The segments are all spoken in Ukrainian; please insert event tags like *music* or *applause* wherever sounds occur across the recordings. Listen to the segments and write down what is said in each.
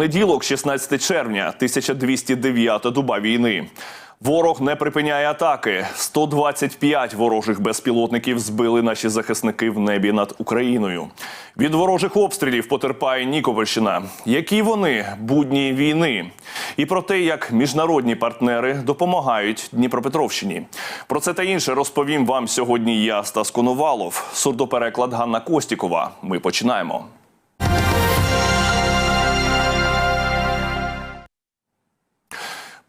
Понеділок, 16 червня, 1209 доба війни. Ворог не припиняє атаки. 125 ворожих безпілотників збили наші захисники в небі над Україною. Від ворожих обстрілів потерпає Нікопольщина. Які вони будні війни? І про те, як міжнародні партнери допомагають Дніпропетровщині. Про це та інше розповім вам сьогодні. Я Стас Коновалов, сурдопереклад Ганна Костікова. Ми починаємо.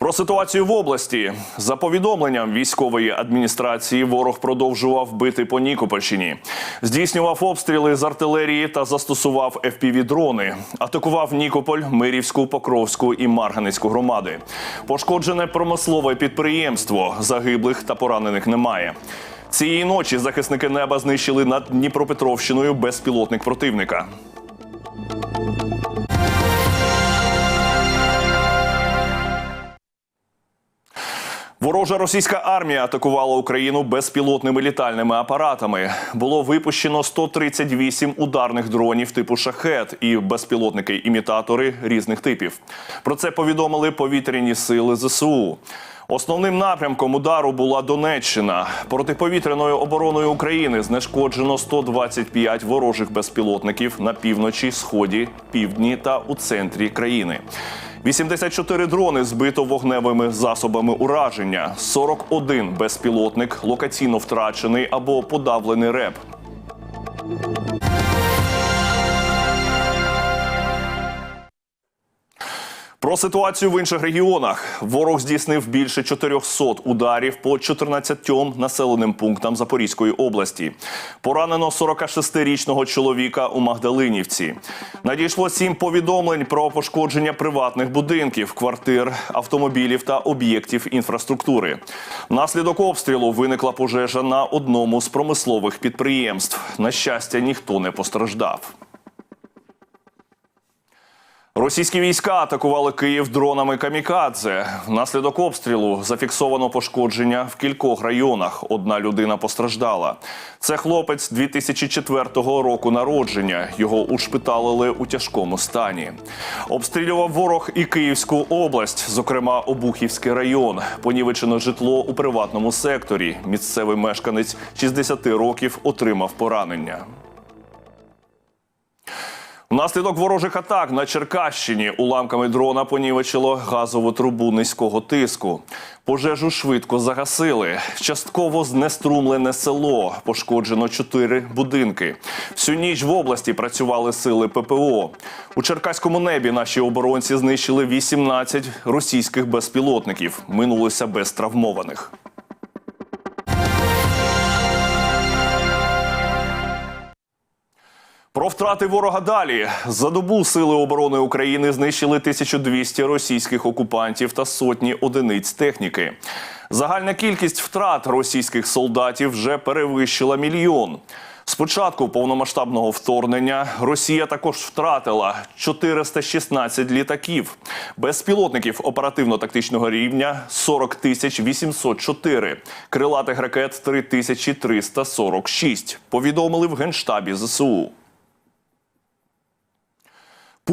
Про ситуацію в області за повідомленням військової адміністрації, ворог продовжував бити по Нікопольщині, здійснював обстріли з артилерії та застосував fpv дрони Атакував Нікополь, Мирівську, Покровську і Марганецьку громади. Пошкоджене промислове підприємство. Загиблих та поранених немає. Цієї ночі захисники неба знищили над Дніпропетровщиною безпілотник противника. Ворожа російська армія атакувала Україну безпілотними літальними апаратами. Було випущено 138 ударних дронів типу шахет і безпілотники-імітатори різних типів. Про це повідомили повітряні сили ЗСУ. Основним напрямком удару була Донеччина. Протиповітряною обороною України знешкоджено 125 ворожих безпілотників на півночі, сході, півдні та у центрі країни. 84 дрони збито вогневими засобами ураження, 41 безпілотник локаційно втрачений або подавлений реп. Про ситуацію в інших регіонах ворог здійснив більше 400 ударів по 14 населеним пунктам Запорізької області. Поранено 46-річного чоловіка у Магдалинівці. Надійшло сім повідомлень про пошкодження приватних будинків, квартир, автомобілів та об'єктів інфраструктури. Внаслідок обстрілу виникла пожежа на одному з промислових підприємств. На щастя, ніхто не постраждав. Російські війська атакували Київ дронами камікадзе. Внаслідок обстрілу зафіксовано пошкодження в кількох районах. Одна людина постраждала. Це хлопець 2004 року народження. Його ушпиталили у тяжкому стані. Обстрілював ворог і Київську область, зокрема Обухівський район. Понівечено житло у приватному секторі. Місцевий мешканець 60 років отримав поранення. Внаслідок ворожих атак на Черкащині уламками дрона понівечило газову трубу низького тиску. Пожежу швидко загасили. Частково знеструмлене село. Пошкоджено чотири будинки. Всю ніч в області працювали сили ППО. У Черкаському небі наші оборонці знищили 18 російських безпілотників. Минулося без травмованих. Про втрати ворога далі за добу сили оборони України знищили 1200 російських окупантів та сотні одиниць техніки. Загальна кількість втрат російських солдатів вже перевищила мільйон. З початку повномасштабного вторгнення Росія також втратила 416 літаків, безпілотників оперативно-тактичного рівня 40 тисяч 804, крилатих ракет 3346, повідомили в генштабі ЗСУ.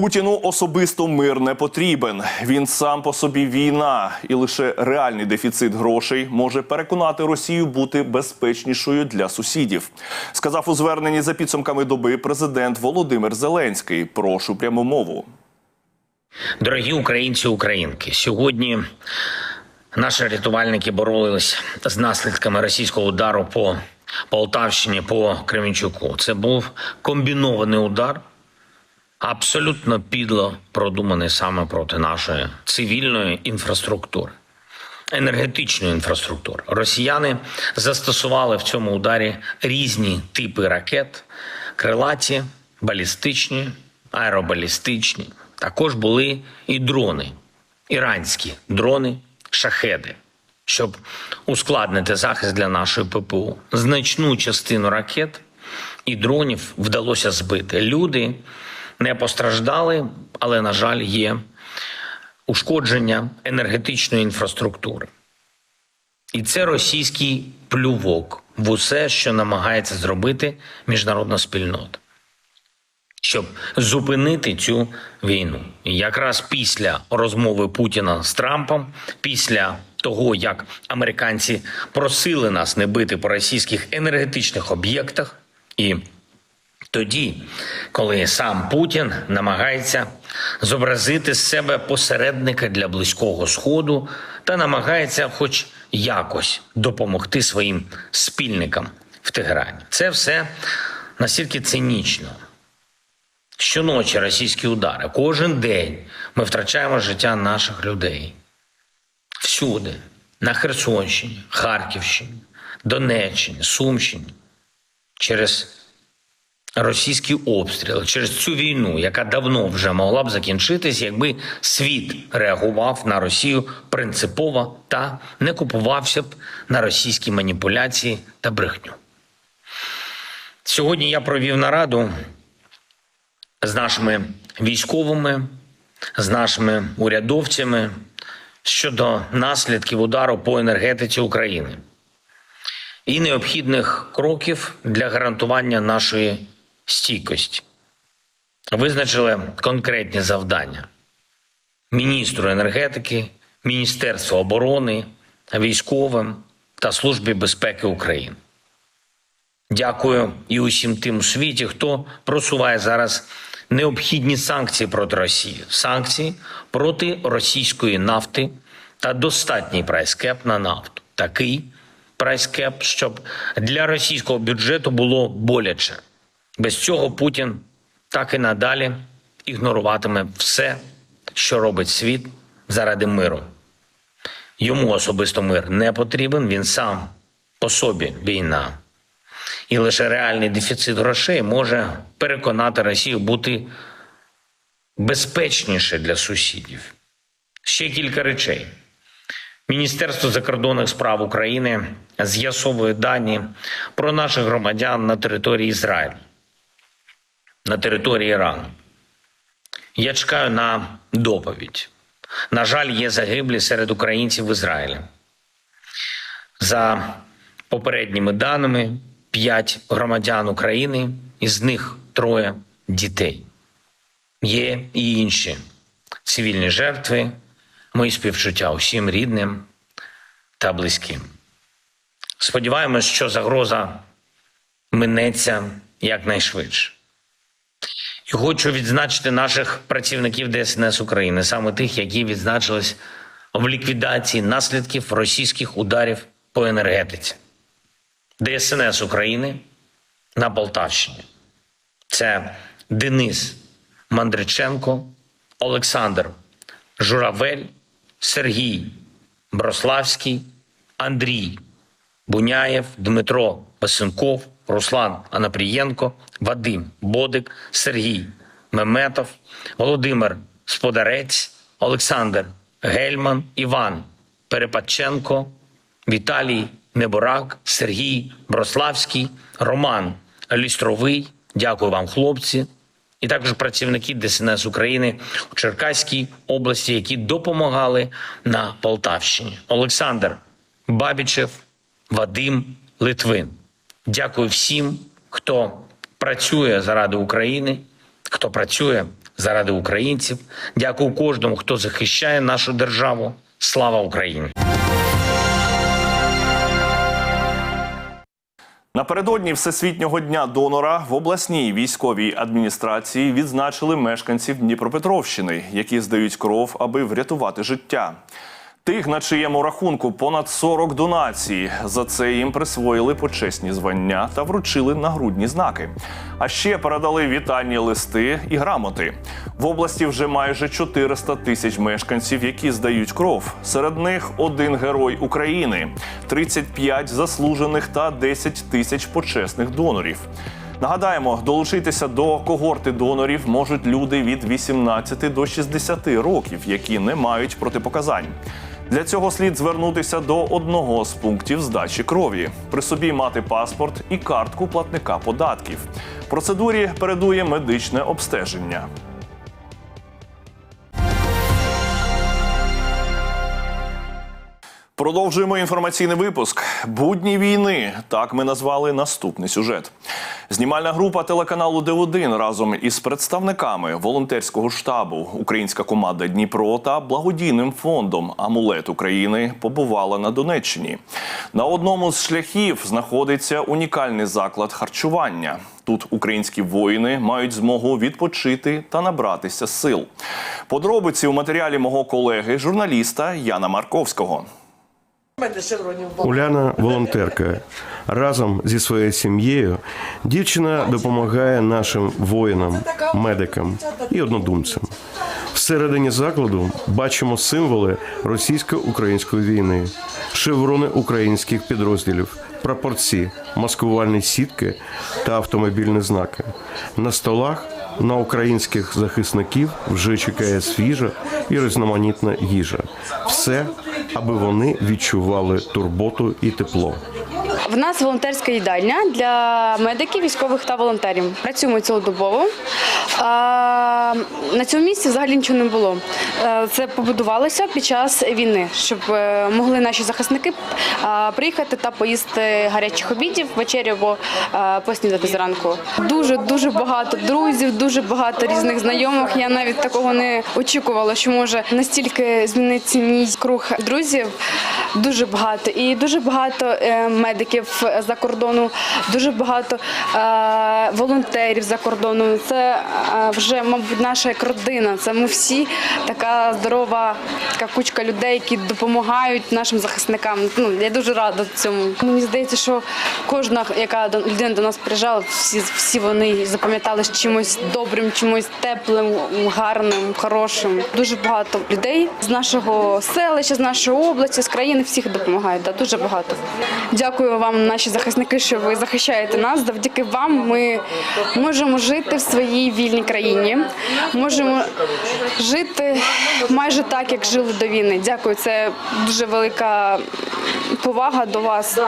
Путіну особисто мир не потрібен. Він сам по собі війна, і лише реальний дефіцит грошей може переконати Росію бути безпечнішою для сусідів. Сказав у зверненні за підсумками доби президент Володимир Зеленський. Прошу пряму мову. Дорогі українці, українки, сьогодні наші рятувальники боролись з наслідками російського удару по Полтавщині, по Кременчуку. Це був комбінований удар, абсолютно підло продуманий саме проти нашої цивільної інфраструктури. Енергетичної інфраструктури росіяни застосували в цьому ударі різні типи ракет: крилаті, балістичні, аеробалістичні. Також були і дрони, іранські дрони, шахеди, щоб ускладнити захист для нашої ППУ. Значну частину ракет і дронів вдалося збити. Люди не постраждали, але, на жаль, є ушкодження енергетичної інфраструктури. І це російський плювок в усе, що намагається зробити міжнародна спільнота. щоб зупинити цю війну. І якраз після розмови Путіна з Трампом, після того, як американці просили нас не бити по російських енергетичних об'єктах, і тоді, коли сам Путін намагається зобразити з себе посередника для близького сходу та намагається, хоч якось, допомогти своїм спільникам в Тегерані, це все настільки цинічно. Щоночі російські удари. Кожен день ми втрачаємо життя наших людей. Всюди, на Херсонщині, Харківщині, Донеччині, Сумщині, через російські обстріли, через цю війну, яка давно вже могла б закінчитись, якби світ реагував на Росію принципово та не купувався б на російські маніпуляції та брехню. Сьогодні я провів нараду з нашими військовими, з нашими урядовцями щодо наслідків удару по енергетиці України і необхідних кроків для гарантування нашої стійкості. Визначили конкретні завдання міністру енергетики, Міністерству оборони, військовим та Службі безпеки України. Дякую і усім тим у світі, хто просуває зараз необхідні санкції проти Росії, санкції проти російської нафти та достатній прайскеп на нафту. Такий прайскеп, щоб для російського бюджету було боляче. Без цього Путін так і надалі ігноруватиме все, що робить світ заради миру. Йому особисто мир не потрібен, він сам по собі війна. І лише реальний дефіцит грошей може переконати Росію бути безпечніше для сусідів. Ще кілька речей. Міністерство закордонних справ України з'ясовує дані про наших громадян на території Ізраїлю, на території Ірану. Я чекаю на доповідь. На жаль, є загиблі серед українців в Ізраїлі. За попередніми даними, п'ять громадян України, із них троє дітей. Є і інші цивільні жертви, мої співчуття усім рідним та близьким. Сподіваємось, що загроза минеться якнайшвидше. І хочу відзначити наших працівників ДСНС України, саме тих, які відзначились в ліквідації наслідків російських ударів по енергетиці. ДСНС України на Полтавщині. Це Денис Мандриченко, Олександр Журавель, Сергій Брославський, Андрій Буняєв, Дмитро Пасенков, Руслан Анапрієнко, Вадим Бодик, Сергій Меметов, Володимир Сподарець, Олександр Гельман, Іван Перепадченко, Віталій Неборак, Сергій Брославський, Роман Лістровий. Дякую вам, хлопці. І також працівники ДСНС України у Черкаській області, які допомагали на Полтавщині. Олександр Бабічев, Вадим Литвин. Дякую всім, хто працює заради України, хто працює заради українців. Дякую кожному, хто захищає нашу державу. Слава Україні! Напередодні Всесвітнього дня донора в обласній військовій адміністрації відзначили мешканців Дніпропетровщини, які здають кров, аби врятувати життя. Тих, на чиєму рахунку понад 40 донацій. За це їм присвоїли почесні звання та вручили нагрудні знаки. А ще передали вітальні листи і грамоти. В області вже майже 400 тисяч мешканців, які здають кров. Серед них один герой України, 35 заслужених та 10 тисяч почесних донорів. Нагадаємо, долучитися до когорти донорів можуть люди від 18 до 60 років, які не мають протипоказань. Для цього слід звернутися до одного з пунктів здачі крові, при собі мати паспорт і картку платника податків. Процедурі передує медичне обстеження. Продовжуємо інформаційний випуск. Будні війни. Так ми назвали наступний сюжет. Знімальна група телеканалу Д1 разом із представниками волонтерського штабу Українська команда Дніпро та благодійним фондом Амулет України побувала на Донеччині. На одному з шляхів знаходиться унікальний заклад харчування. Тут українські воїни мають змогу відпочити та набратися сил. Подробиці у матеріалі мого колеги, журналіста Яна Марковського. Уляна *laughs* волонтерка. Разом зі своєю сім'єю дівчина допомагає нашим воїнам, медикам і однодумцям. Всередині закладу бачимо символи російсько-української війни, шеврони українських підрозділів, прапорці, маскувальні сітки та автомобільні знаки. На столах на українських захисників вже чекає свіжа і різноманітна їжа. Все, аби вони відчували турботу і тепло. В нас волонтерська їдальня для медиків, військових та волонтерів. Працюємо цілодобово. На цьому місці взагалі нічого не було. Е, Це побудувалося під час війни, щоб е, могли наші захисники приїхати та поїсти гарячих обідів, вечерю або поснідати зранку. Дуже дуже багато друзів, дуже багато різних знайомих. Я навіть такого не очікувала, що може настільки зміниться мій круг друзів. Дуже багато і дуже багато е, медиків за кордону, дуже багато е, волонтерів за кордону. Це е, вже, мабуть, наша як родина. Це ми всі така здорова, така кучка людей, які допомагають нашим захисникам. Ну я дуже рада цьому. Мені здається, що кожна, яка людина до нас приїжджала, всі всі вони запам'ятали чимось добрим, чимось теплим, гарним, хорошим. Дуже багато людей з нашого селища, з нашої області, з країни всіх допомагають. Да, дуже багато. Дякую вам, наші захисники, що ви захищаєте нас. Завдяки вам ми можемо жити в своїй вільній країні. Можемо жити майже так, як жили до війни. Дякую, це дуже велика повага до вас.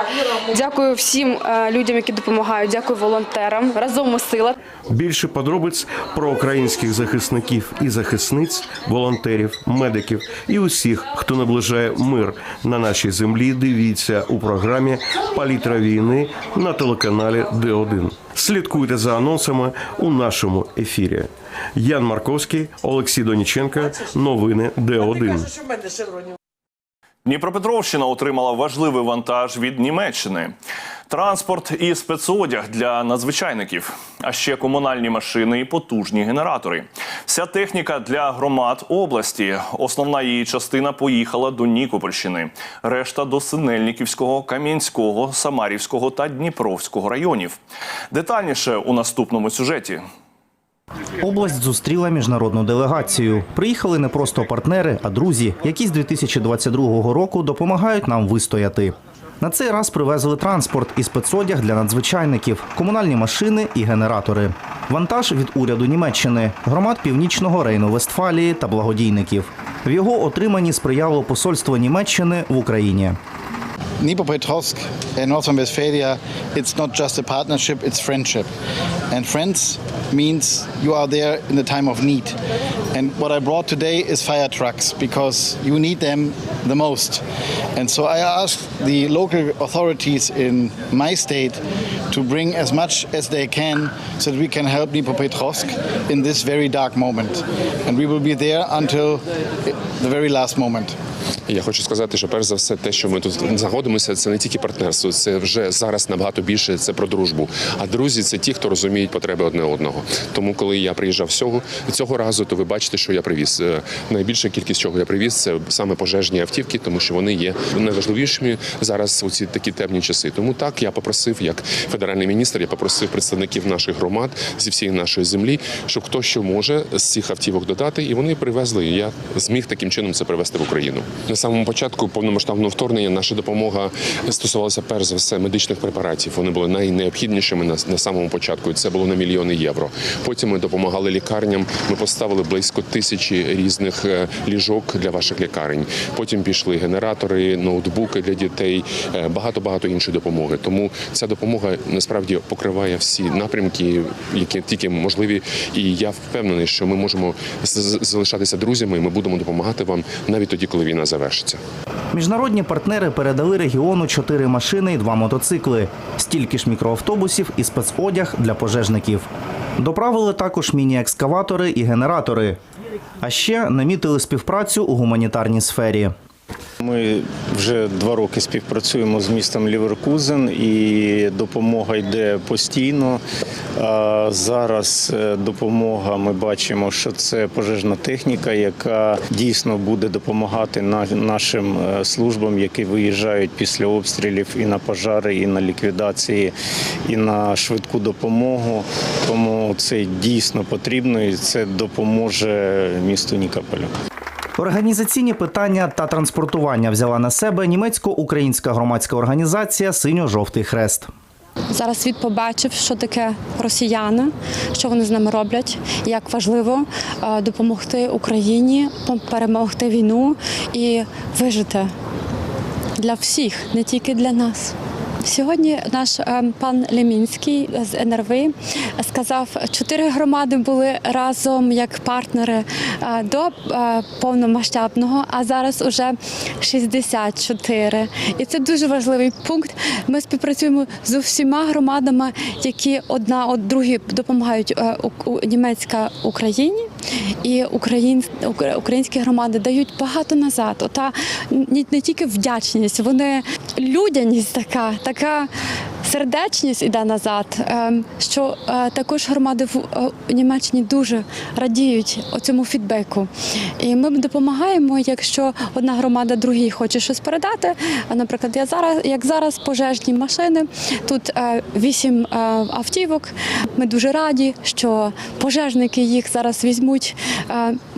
Дякую всім е, людям, які допомагають. Дякую волонтерам. Разом ми сила. Більше подробиць про українських захисників і захисниць, волонтерів, медиків і усіх, хто наближає мир на нашій землі. Дивіться у програмі Палітра війни на телеканалі Д1. Слідкуйте за анонсами у нашому ефірі. Ян Марковський, Олексій Доніченко. Новини Д1. що в мене шевронів. Дніпропетровщина отримала важливий вантаж від Німеччини. Транспорт і спецодяг для надзвичайників, а ще комунальні машини і потужні генератори. Вся техніка для громад області. Основна її частина поїхала до Нікопольщини, решта до Синельниківського, Кам'янського, Самарівського та Дніпровського районів. Детальніше у наступному сюжеті. Область зустріла міжнародну делегацію. Приїхали не просто партнери, а друзі, які з 2022 року допомагають нам вистояти. На цей раз привезли транспорт і спецодяг для надзвичайників, комунальні машини і генератори. Вантаж від уряду Німеччини, громад північного Рейну-Вестфалії та благодійників. В його отриманні сприяло посольство Німеччини в Україні. Dnipropetrovsk and North Rhine-Westphalia, it's not just a partnership, it's friendship. And friends means you are there in the time of need. And what I brought today is fire trucks because you need them the most. And so I asked the local authorities in my state to bring as much as they can so that we can help Dnipropetrovsk in this very dark moment. And we will be there until the very last moment. Я хочу сказати, що перш за все, те, що ми тут знаходимося, це не тільки партнерство, це вже зараз набагато більше це про дружбу. А друзі це ті, хто розуміють потреби одне одного. Тому, коли я приїжджав цього цього разу, то ви бачите, що я привіз. Е, Найбільша кількість чого я привіз, це саме пожежні автівки, тому що вони є найважливішими зараз у ці такі темні часи. Тому так я попросив, як федеральний міністр, я попросив представників наших громад зі всієї нашої землі, щоб хто що може з цих автівок додати, і вони привезли. Я зміг таким чином це привезти в Україну. Самому початку повномасштабного вторгнення наша допомога стосувалася перш за все медичних препаратів. Вони були найнеобхіднішими на, на самому початку. І це було на мільйони євро. Потім ми допомагали лікарням. Ми поставили близько тисячі різних е, ліжок для ваших лікарень. Потім пішли генератори, ноутбуки для дітей, багато багато іншої допомоги. Тому ця допомога насправді покриває всі напрямки, які тільки можливі. І я впевнений, що ми можемо залишатися друзями. і Ми будемо допомагати вам навіть тоді, коли війна завершиться. Завершиться. Міжнародні партнери передали регіону чотири машини і два мотоцикли, стільки ж мікроавтобусів і спецодяг для пожежників. Доправили також міні-екскаватори і генератори. А ще намітили співпрацю у гуманітарній сфері. Ми вже два роки співпрацюємо з містом Ліверкузен і допомога йде постійно. Зараз е, допомога ми бачимо, що це пожежна техніка, яка дійсно буде допомагати нашим е, службам, які виїжджають після обстрілів і на пожари, і на ліквідації, і на швидку допомогу. Тому це дійсно потрібно і це допоможе місту Нікополю. Організаційні питання та транспортування взяла на себе німецько-українська громадська організація Синьо-жовтий хрест. Зараз світ побачив, що таке росіяни, що вони з нами роблять, як важливо е, допомогти Україні перемогти війну і вижити для всіх, не тільки для нас. Сьогодні наш е, пан Лемінський з НРВ сказав, чотири громади були разом як партнери е, до е, повномасштабного, а зараз уже 64. І це дуже важливий пункт. Ми співпрацюємо з усіма громадами, які одна од другій допомагають у- німецька Україні і україн, укра- українські громади дають багато назад. Ота не тільки вдячність, вони людяність така, така сердечність іде назад. ем, Що е, також громади в е, Німеччині дуже радіють цьому фідбеку. І ми допомагаємо, якщо одна громада другій хоче щось передати. Наприклад, я зараз, як зараз пожежні машини, тут е, вісім автівок. Ми дуже раді, що пожежники їх зараз візьмуть,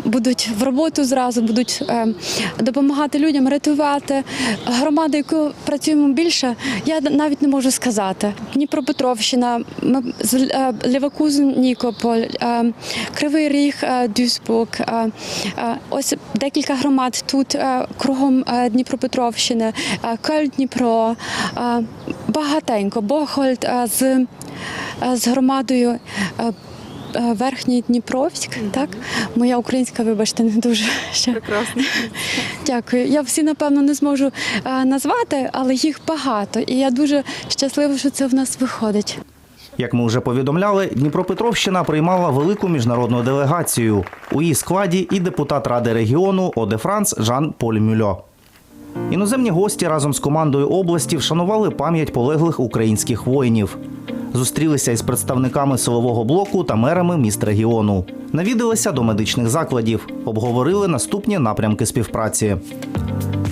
будуть в роботу зразу, будуть допомагати людям рятувати. Громади, яку працюємо більше, я навіть не можу сказати. Дніпропетровщина, ми з е, Левакузен, Нікополь, е, Кривий Ріг, е, Дюсбург. е, Ось декілька громад тут кругом Дніпропетровщини, е, Дніпро, багатенько, Бохольд з, з громадою. Е, Верхній Дніпровськ, так моя українська, вибачте, не дуже ще прекрасно. Дякую. Я всі напевно не зможу е, назвати, але їх багато, і я дуже щаслива, що це в нас виходить. Як ми вже повідомляли, Дніпропетровщина приймала велику міжнародну делегацію. У її складі і депутат Ради регіону Оде Франц Жан Поль Мюльо. Іноземні гості разом з командою області вшанували пам'ять полеглих українських воїнів. Зустрілися із представниками силового блоку та мерами міст регіону. Навідалися до медичних закладів, обговорили наступні напрямки співпраці.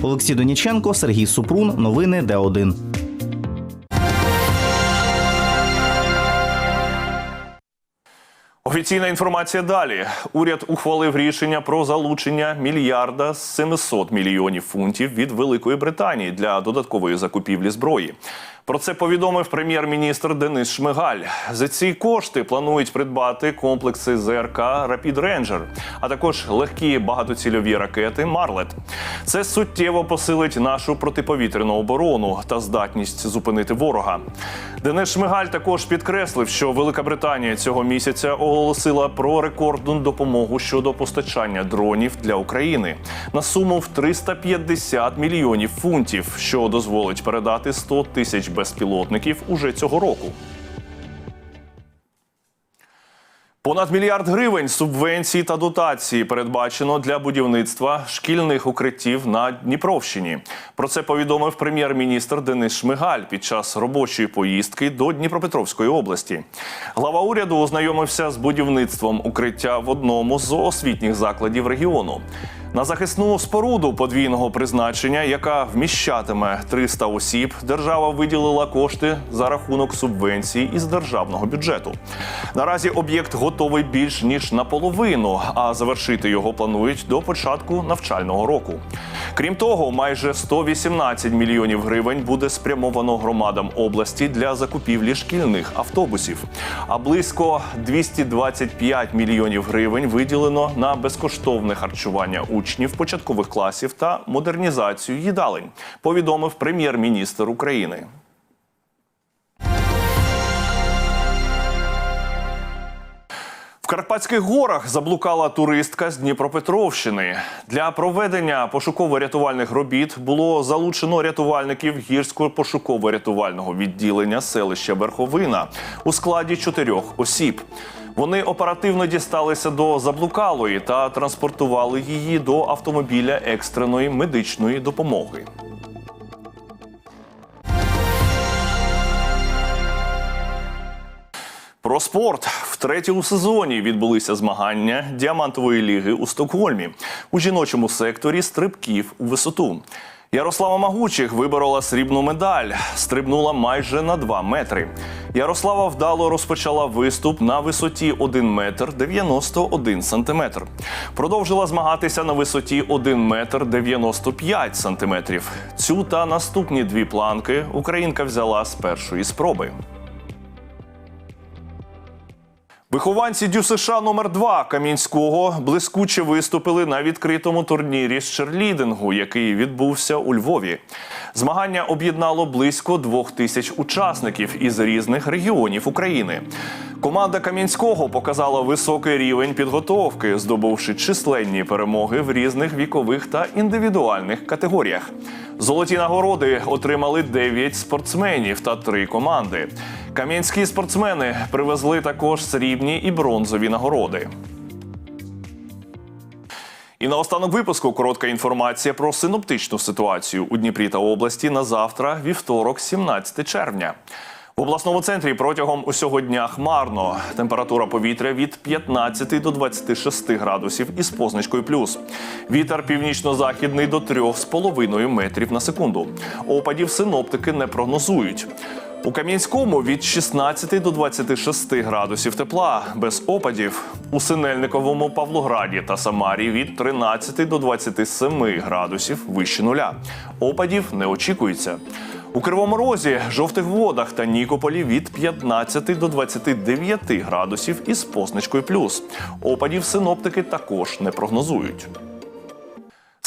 Олексій Доніченко, Сергій Супрун. Новини Д1. Офіційна інформація далі. Уряд ухвалив рішення про залучення мільярда з 700 мільйонів фунтів від Великої Британії для додаткової закупівлі зброї. Про це повідомив прем'єр-міністр Денис Шмигаль. За ці кошти планують придбати комплекси ЗРК Rapid Ranger, а також легкі багатоцільові ракети Марлет. Це суттєво посилить нашу протиповітряну оборону та здатність зупинити ворога. Денис Шмигаль також підкреслив, що Велика Британія цього місяця оголосила про рекордну допомогу щодо постачання дронів для України на суму в 350 мільйонів фунтів, що дозволить передати 100 тисяч безпілотників уже цього року. Понад мільярд гривень субвенцій та дотації передбачено для будівництва шкільних укриттів на Дніпровщині. Про це повідомив прем'єр-міністр Денис Шмигаль під час робочої поїздки до Дніпропетровської області. Глава уряду ознайомився з будівництвом укриття в одному з освітніх закладів регіону. На захисну споруду подвійного призначення, яка вміщатиме 300 осіб, держава виділила кошти за рахунок субвенцій із державного бюджету. Наразі об'єкт готовий більш ніж наполовину, а завершити його планують до початку навчального року. Крім того, майже 118 мільйонів гривень буде спрямовано громадам області для закупівлі шкільних автобусів. А близько 225 мільйонів гривень виділено на безкоштовне харчування учнів початкових класів та модернізацію їдалень. Повідомив прем'єр-міністр України. Карпатських горах заблукала туристка з Дніпропетровщини. Для проведення пошуково-рятувальних робіт було залучено рятувальників гірсько-пошуково-рятувального відділення селища Верховина у складі чотирьох осіб. Вони оперативно дісталися до заблукалої та транспортували її до автомобіля екстреної медичної допомоги. Про спорт втретє у сезоні відбулися змагання діамантової ліги у Стокгольмі у жіночому секторі стрибків у висоту. Ярослава Магучих виборола срібну медаль, стрибнула майже на 2 метри. Ярослава вдало розпочала виступ на висоті 1 метр 91 сантиметр. Продовжила змагатися на висоті 1 метр 95 сантиметрів. Цю та наступні дві планки українка взяла з першої спроби. Вихованці ДЮСШ номер 2 Кам'янського блискуче виступили на відкритому турнірі з черлідингу, який відбувся у Львові. Змагання об'єднало близько двох тисяч учасників із різних регіонів України. Команда Кам'янського показала високий рівень підготовки, здобувши численні перемоги в різних вікових та індивідуальних категоріях. Золоті нагороди отримали 9 спортсменів та 3 команди. Кам'янські спортсмени привезли також срібні і бронзові нагороди. І на останок випуску коротка інформація про синоптичну ситуацію у Дніпрі та області на завтра, вівторок, 17 червня. В обласному центрі протягом усього дня хмарно. Температура повітря від 15 до 26 градусів із позначкою плюс. Вітер північно-західний до 3,5 метрів на секунду. Опадів синоптики не прогнозують. У Кам'янському від 16 до 26 градусів тепла без опадів. У Синельниковому, Павлограді та Самарі від 13 до 27 градусів вище нуля. Опадів не очікується. У Кривому Розі, Жовтих Водах та Нікополі від 15 до 29 градусів із позначкою плюс. Опадів синоптики також не прогнозують.